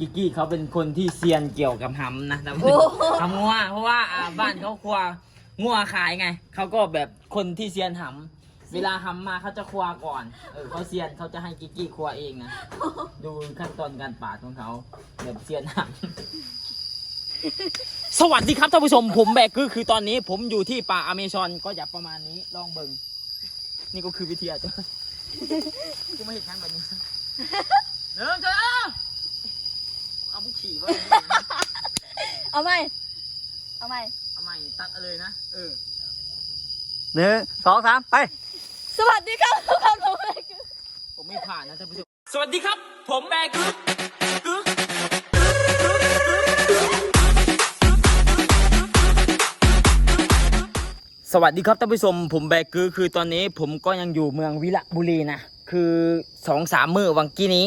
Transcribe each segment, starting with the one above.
กิกกี้เขาเป็นคนที่เซียนเกี่ยวกับหำนะแต่โอ้ทำงัวเพราะว่าอ่าบ้านเขาครัวงัวขายไงเขาก็แบบคนที่เซียนหำเวลาหำมาเขาจะครัวก่อนเออเขาเซียนเขาจะให้กิกกี้ครัวเองนะดูขั้นตอนการปาดของเขาแบบเซียนหำสวัสดีครับท่านผู้ชมผมแบกคือคือตอนนี้ผมอยู่ที่ป่าอเมซอนก็อยากประมาณนี้ลองเบิงนี่ก็คือวิทยาจ้ะกูไม่เห็นครั้งแบบนี้เดินเถอะ เอามุกขี่วะเอาไหมเอาไหมเอาใหม่ตัดเอาเลยนะ เออ หนึ่งสองสามไป สวัสดีครับทุกคนผมเองคือผมไม่ผ่านนะท่านผู้ชม สวัสดีครับ ผมแบกึกกึกสวัสดีครับท่านผู้ชมผมแบกคือคือตอนนี้ผมก็ยังอยู่เมืองวิระบุรีนะ คือสองสามมือวันกี้นี้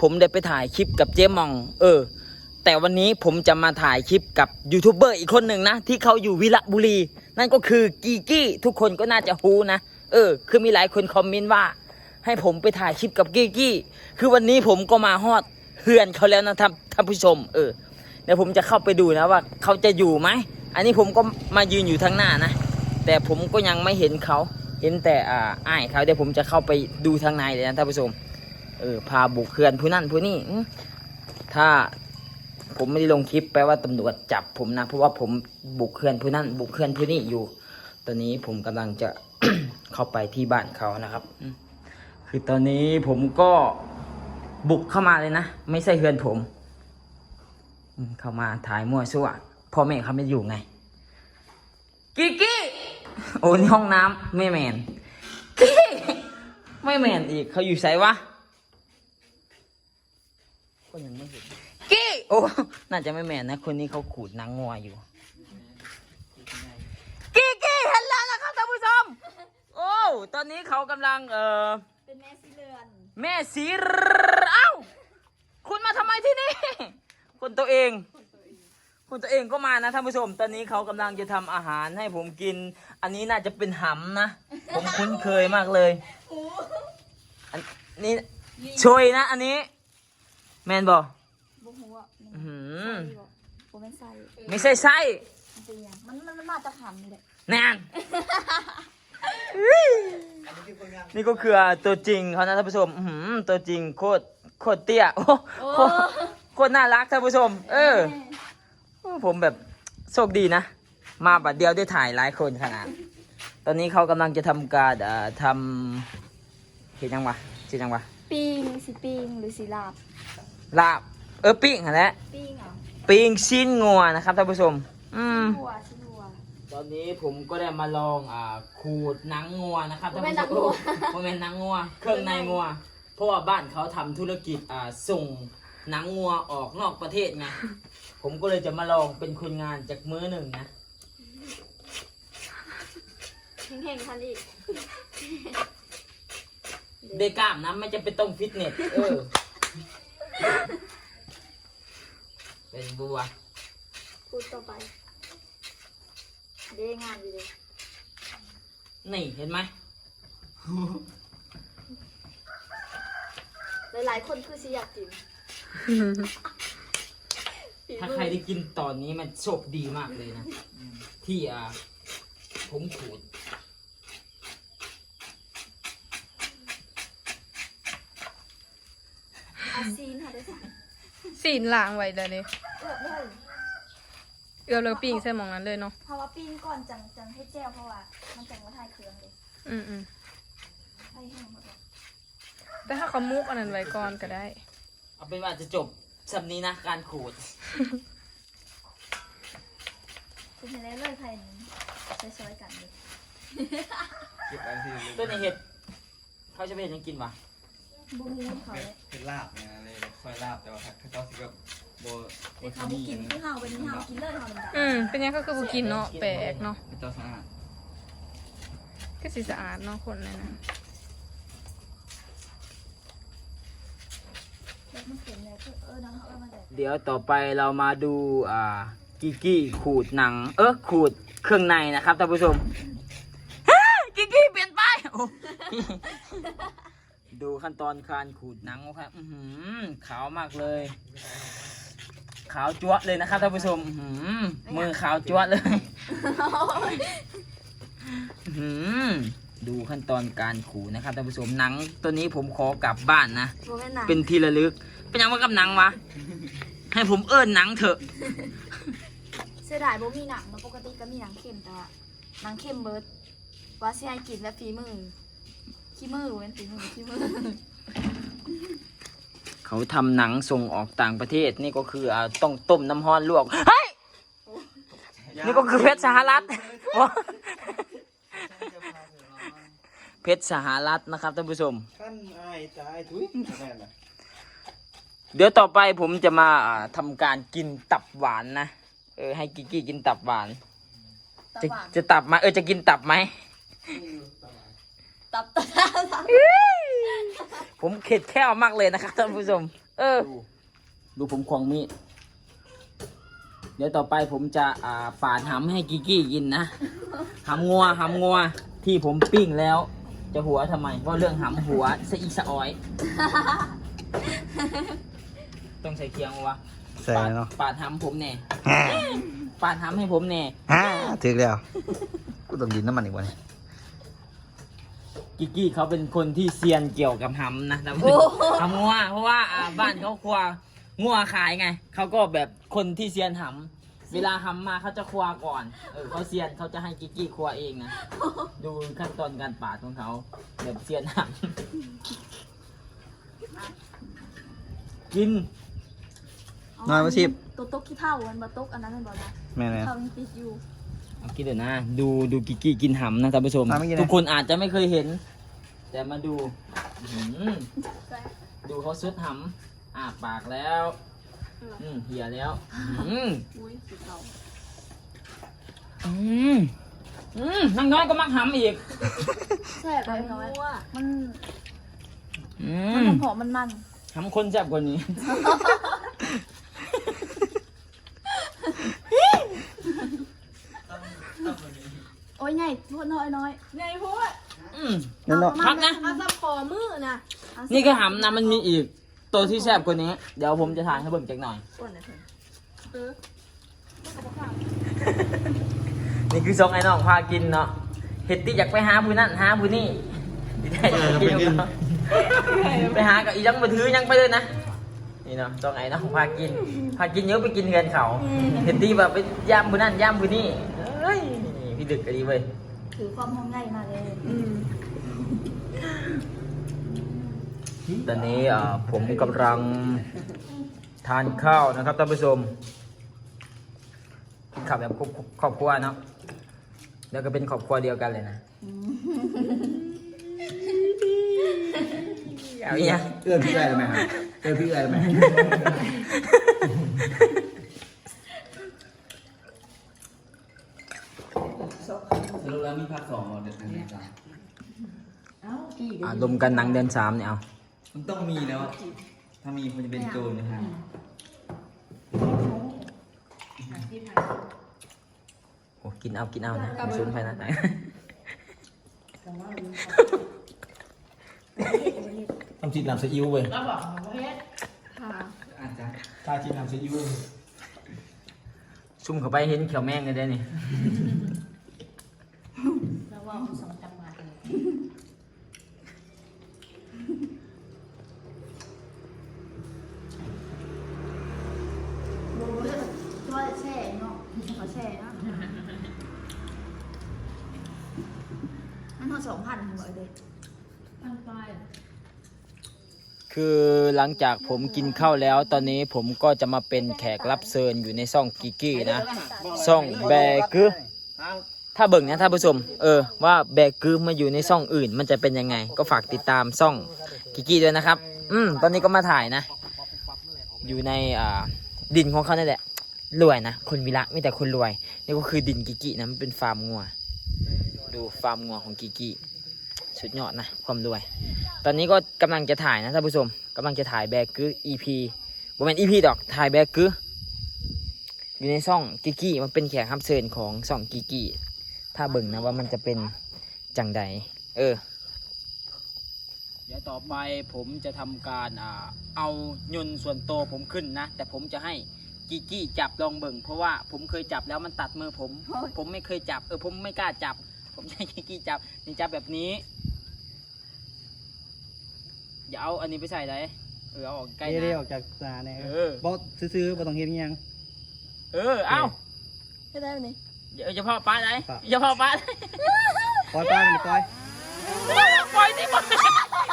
ผมได้ไปถ่ายคลิปกับเจ๊มอง เออ แต่วันนี้ผมจะมาถ่ายคลิปกับยูทูบเบอร์อีกคนหนึ่งนะ ที่เขาอยู่วิระบุรี นั่นก็คือกีกี้ ทุกคนก็น่าจะฮู้นะ เออ คือมีหลายคนคอมเมนต์ว่า ให้ผมไปถ่ายคลิปกับกีกี้ คือวันนี้ผมก็มาฮอดเฮือนเขาแล้วนะท่านท่านผู้ชม เออ เดี๋ยวผมจะเข้าไปดูนะว่าเขาจะอยู่ไหม อันนี้ผมก็มายืนอยู่ทางหน้านะ แต่ผมก็ยังไม่เห็นเขา เห็นแต่อ่าอ้ายเขาเดี๋ยวผมจะเข้าไปดูทางในเลยนะท่านผู้ชม เออพาบุกเฮือนผู้นั่นผู้นี่ถ้าผมไม่ได้ลงคลิปแปลว่าตำรวจจับผมนะ เพราะว่าผมบุกเฮือนผู้นั่นบุกเฮือนผู้นี่อยู่ ตอนนี้ผมกำลังจะเข้าไปที่บ้านเขานะครับ คือตอนนี้ผมก็บุกเข้ามาเลยนะ ไม่ใช่เฮือนผม เข้ามาถ่ายมั่วซั่วพ่อแม่เขาไม่อยู่ไง กิกกี้โอ้นี่ห้องน้ำไม่แมนกี้ไม่แมนอีกเขาอยู่ไสวะ ก็ยังไม่เห็นกี้โอ้น่าจะไม่แมนนะ คนนี้เขาขูดหนังงัวอยู่ กี้กี้เห็นแล้วนะครับท่านผู้ชม โอ้ ตอนนี้เขากำลังเอ่อเป็นแม่สีเรือนแม่สีรเอ้า คุณมาทำไมที่นี่คนตัวเองคนตัวเองก็มานะท่านผู้ชม ตอนนี้เขากำลังจะทำอาหารให้ผมกิน อันนี้น่าจะเป็นหำนะ ผมคุ้นเคยมากเลย อันนี้ช่วยนะ อันนี้ แมนบอบุหัวอื้อหือผมเป็นไส้ไม่ใช่ไส้มันเป็นยังมันมันมันมาจากหำนี่แหละแนนนี่ก็คือตัวจริงเขานะท่านผู้ชมอื้อหือตัวจริงโคตรโคตรเตี้ยโอ้โคตรโคตรน่ารักท่านผู้ชม เออ โอ้ผมแบบโชคดีนะ มาบัดเดียวได้ถ่ายหลายคนขนาด ตอนนี้เขากำลังจะทำการเอ่อทำเห็นยังวะชื่อยังวะ ปิ้งสีปิ้งหรือสีลาบ ลาบเออปิ้งหั่นแหละปิ้งเหรอปิ้งชิ้นงัวนะครับท่านผู้ชม อืม หัวชิ้นหัว ตอนนี้ผมก็ได้มาลองอ่าขูดหนังงัวนะครับท่านผู้ชมบ่แม่นหนังงัวโอ้บ่แม่นหนังงัว เครื่องในงัว เพราะว่าบ้านเขาทำธุรกิจอ่าส่งหนังงัวออกนอกประเทศไง ผมก็เลยจะมาลองเป็นคนงานจากมื้อหนึ่งนะเฮงๆทันอีกได้กล้ามนะไม่จะเป็นต้องฟิตเนส เออ เป็นบัวพูดต่อไป เด้งานอยู่เลยนี่เห็นไหมหลายๆคนคือสิอยากกินถ้าใครได้กินตอนนี้มันโชคดีมากเลยนะ ที่อ่าผมขูด อาซีนค่ะได้สั่ง สีนล้างไว้เลยนี่เอือบเลยเอือบแล้วปิ้งใส่หมองนั้นเลยเนาะเพราะว่าปิ้งก่อนจังจังให้แจ้วเพราะว่า มันจังว่าทายเครื่องเลยอืมอืมให้แห้งหมดเลยแต่ถ้าเขามุกอันนั้นไว้ก่อนก็ได้ เอาเป็นว่าจะจบสับนี้นะการขูด คุณเห็นแล้วเลยไผ่นี้ช่วยๆกันเลยเก็บไว้ที่ตัวในเห็ด เขาจะไปเห็นยังกินวะบูมูนเขาเลยเป็นลาบเนี่ยนะ เลยค่อยลาบแต่ว่าถ้าเจ้าสิกับโบโบแต่ที่เขาบุนี่กินคือเฮาเป็นเฮากินเลยเฮาดำอืมเป็นยังก็คือบุกินเนาะแปลกเนาะเจ้าสะอาดก็สีสะอาดเนาะคนเลยนะๆแล้วมันเข็มเลยคือเออน้องเขาเอามาแต่เดี๋ยวต่อไปเรามาดูอ่ากิกกี้ขูดหนัง เออขูดเครื่องในนะครับท่านผู้ชมเฮ้ยกิกกี้เปลี่ยนไปโอ้ ดูขั้นตอนการขูดหนังครับอื้อหือขาวมากเลย ขาวจั๊วะเลยนะครับท่านผู้ชมอื้อหือมือขาวจั๊วะเลยอื้อหือดูขั้นตอนการขูนะครับท่านผู้ชมหนังตัวนี้ผมขอกลับบ้านนะโมเมนต์หนังเป็นที่ระลึก เป็นยังว่ากับหนังวะให้ผมเอิ้นหนังเถอะเสียดายบ่มีหนังเนาะปกติก็มีหนังเค็มแต่ว่าหนังเค็มเบิร์ดว่าสิให้กินแบบฝีมือ ขี้มือเว้นฝีมือขี้มือเขาทำหนังส่งออกต่างประเทศนี่ก็คืออ่าต้องต้มน้ำร้อนลวกเฮ้ยนี่ก็คือเพชรสหรัฐเพชรสหรัฐนะครับท่านผู้ชม ขั้นอายตายทุยแม่นล่ะเดี๋ยวต่อไปผมจะมาอ่าทำการกินตับหวานนะเออให้กิกกี้กินตับหวานตับจะหวานจะตับไหมเออจะกินตับไหม ตับตับตับผมเข็ดแค้วมากเลยนะครับท่านผู้ชม เออ ดูผมควงมีดเดี๋ยวต่อไปผมจะอ่าปาดหำให้กิกกี้กินนะหำงัวหำงัวที่ผมปิ้งแล้ว จะหัวทำไม เพราะเรื่องหำหัวสะอีสะอ้อย ต้องใส่เคียงวะใส่ปาดเนาะปาดหำผมแน่ปาดหำให้ผมแน่ ฮ่าถึกแล้ว กูต้องดินน้ำมันอีกวันนี้ กิกกี้เขาเป็นคนที่เซียนเกี่ยวกับหำนะท่านผู้ชมหำงัวเพราะว่าอ่าบ้านเขาครัวงัวขายไงเขาก็แบบคนที่เซียนหำเวลาหำมาเขาจะครัวก่อนเออเขาเซียนเขาจะให้กิกกี้ครัวเองนะดูขั้นตอนการปาดของเขาแบบเซียนหำกินน้อยมาสิบ ตัวตกขี้เท่ามันมาตกอันนั้นมันบอกนะแม่นเลยเท่ายังติดอยู่ เอาคิดเดี๋ยวนะ ดูดูกิกกี้กินหำนะท่านผู้ชมมาเมื่อกี้นะ ทุกคนอาจจะไม่เคยเห็น แต่มาดูอื้อหือดูเขาซุดหำอาปากแล้ว อืมเหี่ยแล้วอืมอุ้ยสุดเก่าอืมอืมนางน้อยก็มักหำอีกแซ่บไปน้อยมันอืมันมหอมมันมันหำคนแซ่บกว่านี้ โอ้ยใหญ่พูดน้อยน้อยไงพูด อืม นั่นเนาะพักนะ เอาซับคอมือนะเอาสินี่ก็หำนะมันมีอีก ตัวที่แซ่บกว่านี้ เดี๋ยวผมจะถ่ายให้เบิ่งจักหน่อยอ้วนนะเธอเออนี่คือทรงไอ้น้องพากินเนาะเห็ดที่อยากไปหาผู้นั่นหาผู้นี่ได้กินกับเขาไปหากับอีจังมาถือยังไปเลยนะนี่เนาะทรงไอ้น้องพากินพากินเยอะไปกินเงินเขาเห็ดที่แบบไปย่ำผู้นั่นย่ำผู้นี่เฮ้ยพี่ดึกกันดีเว้ย ถือความหอมใหญ่มาเลยอืมตอนนี้อ่าผมกำลังทานข้าวนะครับท่านผู้ชมกินข้าวแบบครอบครอบครัวเนาะแล้วก็เป็นครอบครัวเดียวกันเลยนะเอาอีกอย่างเอื้อพี่ได้ไหมฮะเอื้อพี่ได้ไหม สรุปแล้วมีภาคสองเหรอเด็ดนี้จ้ะอ่าดมกันหนังเดือนสามเนี่ยเอามันต้องมีแล้ว ถ้ามีมันจะเป็นโจรนะฮะโอ้กินเอากินเอานะซุนไปนะต้องชิดน้ำซีอิ๊วเว้ยแล้วบอกประเภทค่ะอาจจะถ้าชิดน้ำซีอิ๊วซุ่มเข้าไปเห็นเขียวแมงเลยได้นี่ เนาะขอแช่นะมันทอดสองพันหัวเลยตั้งป้ายคือหลังจากผมกินข้าวแล้ว ตอนนี้ผมก็จะมาเป็นแขกรับเชิญอยู่ในซ่องกิกกี้นะซ่องแบกือถ้าเบิ่งนะท่านผู้ชม เออว่าแบกือมาอยู่ในซ่องอื่น มันจะเป็นยังไง ก็ฝากติดตามซ่องกิกกี้ด้วยนะครับ อืมตอนนี้ก็มาถ่ายนะ อยู่ในอ่าดินของเขานั่นแหละ รวยนะ คนวิระไม่แต่คนรวยนี่ก็คือดินกิกินะมันเป็นฟาร์มงัว ดูฟาร์มงัวของกิกิสุดยอดนะความรวย ตอนนี้ก็กำลังจะถ่ายนะท่านผู้ชมกำลังจะถ่ายแบกือ EP บ่แม่น EP ดอกถ่ายแบกืออยู่ในช่องกิกิมันเป็นแขกรับเชิญของช่องกิกิถ้าเบิ่งนะว่ามันจะเป็นจังใดเออ เดี๋ยวต่อไปผมจะทำการเอายนต์ส่วนตัวผมขึ้นนะ แต่ผมจะให้ กีกี้จับลองเบิ่งเพราะว่าผมเคยจับแล้วมันตัดมือผมผมไม่เคยจับ เออผมไม่กล้าจับ ผมใช้กีกี้จับนี่จับแบบนี้อย่าเอาอันนี้ไปใส่เลยเออเอาออกใกล้เรียนะออกจากตาเนี่ยเออ บอซื้อๆบ่ต้องเฮ็ดอิหยัง เออเอาเฮ็ดได้บ่นี่อย่าอย่าพ่อป้าเลยปะอย่าพ่อป้าเลยปล่อยปล่อยมันปล่อยปล่อยสิปล่อย